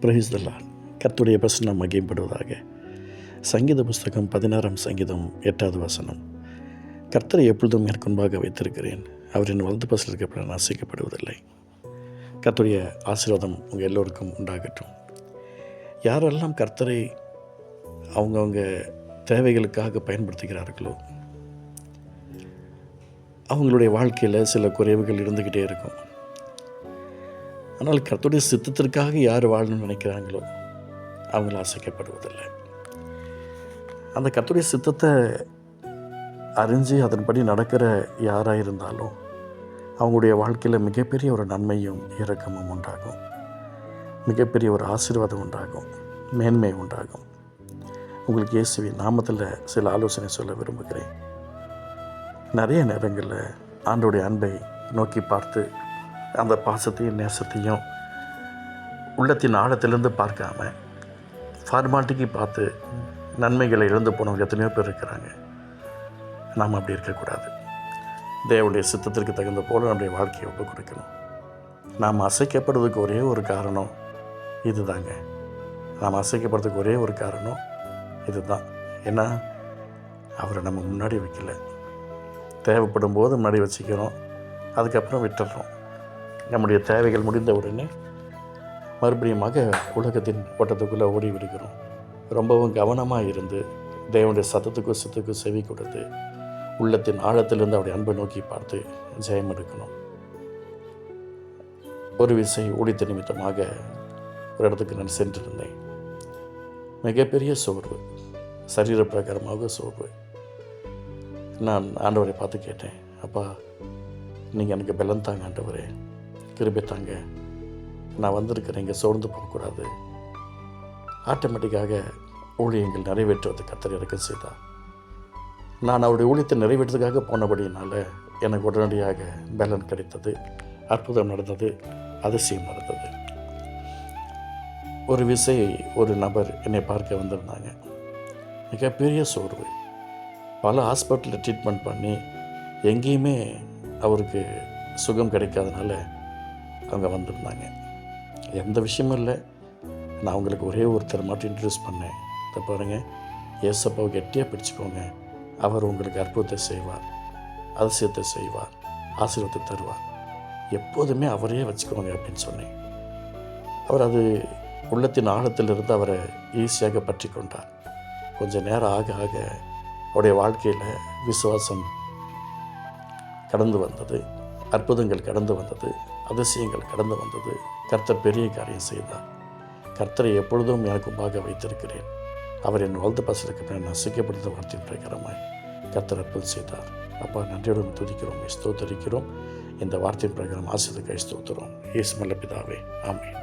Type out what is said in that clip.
பிரகிஸ்தலால். கத்துடைய பிரசனம் மகிம்படுவதாக சங்கீத புஸ்தகம் பதினாறாம் சங்கீதம் எட்டாவது வசனம். கர்த்தரை எப்பொழுதும் எனக்கு முன்பாக வைத்திருக்கிறேன். அவரின் வலது பசில் இருக்கப்பட நான் அசைக்கப்படுவதில்லை. கர்த்தருடைய ஆசீர்வாதம் உங்கள் எல்லோருக்கும் உண்டாகட்டும். யாரெல்லாம் கர்த்தரை அவங்கவுங்க தேவைகளுக்காக பயன்படுத்துகிறார்களோ அவங்களுடைய வாழ்க்கையில் சில குறைவுகள் இருந்துக்கிட்டே இருக்கும். ஆனால் கர்த்தருடைய சித்தத்திற்காக யார் வாழணும்னு நினைக்கிறாங்களோ அவங்கள ஆசைக்கப்படுவதில்லை. அந்த கர்த்தருடைய சித்தத்தை அறிஞ்சு அதன்படி நடக்கிற யாராக இருந்தாலும் அவங்களுடைய வாழ்க்கையில் மிகப்பெரிய ஒரு நன்மையும் இரக்கமும் உண்டாகும். மிகப்பெரிய ஒரு ஆசீர்வாதம் உண்டாகும். மேன்மை உண்டாகும். உங்களுக்கு இயேசுவின் நாமத்தில் சில ஆலோசனை சொல்ல விரும்புகிறேன். நிறைய நேரங்களில் ஆண்டோடைய அன்பை நோக்கி பார்த்து அந்த பாசத்தையும் நேசத்தையும் உள்ளத்தின் ஆழத்திலிருந்து பார்க்காம ஃபார்மாலிட்டிக்கு பார்த்து நன்மைகளை இழந்து போனவங்க எத்தனையோ பேர் இருக்கிறாங்க. நாம் அப்படி இருக்கக்கூடாது. தேவனுடைய சித்தத்திற்கு தகுந்த போல நம்முடைய வாழ்க்கையை ஒப்பு கொடுக்கணும் நாம் அசைக்கப்படுறதுக்கு ஒரே ஒரு காரணம் இதுதாங்க. நாம் அசைக்கப்படுறதுக்கு ஒரே ஒரு காரணம் இதுதான். ஏன்னா அவரை நம்ம முன்னாடி வைக்கல. தேவைப்படும் போது முன்னாடி வச்சுக்கிறோம். அதுக்கப்புறம் விட்டுடுறோம் நம்முடைய தேவைகள் முடிந்த உடனே மறுபடியுமாக உலகத்தின் ஓட்டத்துக்குள்ளே ஓடி விடுகிறோம் ரொம்பவும் கவனமாக இருந்து தேவனுடைய சத்தத்துக்கும் சத்துக்கும் செவி கொடுத்து உள்ளத்தின் ஆழத்திலிருந்து அவருடைய அன்பை நோக்கி பார்த்து ஜெயம் எடுக்கணும். ஒரு விசை ஒழித்த நிமித்தமாக ஒரு இடத்துக்கு நான் சென்றிருந்தேன். மிகப்பெரிய சோர்வு சரீர பிரகாரமாக சோர்வு. நான் ஆண்டவரை பார்த்து கேட்டேன் அப்பா நீங்கள் எனக்கு பலன் தாங்க ஆண்டவரே. கிருபை தாங்க நான் வந்திருக்கிறேன் இங்கே சோர்ந்து போகக்கூடாது. ஆட்டோமேட்டிக்காக ஊழியங்கள் நிறைவேற்றுவது கத்தர் இறக்கம் செய்தார். நான் அவருடைய ஊழியத்தை நிறைவேற்றுறதுக்காக போனபடியினால் எனக்கு உடனடியாக பேலன் கிடைத்தது அற்புதம் நடந்தது அதிசயம் நடந்தது. ஒரு விசை ஒரு நபர் என்னை பார்க்க வந்திருந்தாங்க. மிகப்பெரிய சோர்வு. பல ஹாஸ்பிட்டலில் ட்ரீட்மெண்ட் பண்ணி எங்கேயுமே அவருக்கு சுகம் கிடைக்காதனால அவங்க வந்திருந்தாங்க. எந்த விஷயமும் இல்லை. நான் அவங்களுக்கு ஒரே ஒருத்தர் மட்டும் இன்ட்ரடியூஸ் பண்ணேன். இதை பாருங்கள் ஏசப்பாவை கெட்டியாக பிடிச்சிக்கோங்க. அவர் உங்களுக்கு அற்புதத்தை செய்வார். அதிசயத்தை செய்வார். ஆசீர்வாதத்தை தருவார். எப்போதுமே அவரே வச்சுக்கோங்க அப்படின்னு சொன்னேன். அவர் அது உள்ளத்தின் ஆழத்திலிருந்து அவரை ஈஸியாக பற்றி கொண்டார் கொஞ்சம் நேரம் ஆக ஆக அவருடைய வாழ்க்கையில் விசுவாசம் கடந்து வந்தது. அற்புதங்கள் கடந்து வந்தது அதிசயங்கள் கடந்து வந்தது. கர்த்தர் பெரிய காரியம் செய்தார். கர்த்தரை எப்பொழுதும் எனக்கு முன்பாக வைத்திருக்கிறேன். அவர் என் வலது பசலுக்கு நான் நசிக்கப்படுத்த வார்த்தையின் பிரகாரமாய் கர்த்தர் அற்புதம் செய்தார். அப்பா நன்றியுடன் துதிக்கிறோம் ஸ்தோத்தரிக்கிறோம். இந்த வார்த்தையின் பிரகாரம் ஆசிரியர் கை ஸ்தோத்துறோம் இயேசு மல்ல பிதாவே. ஆமென்.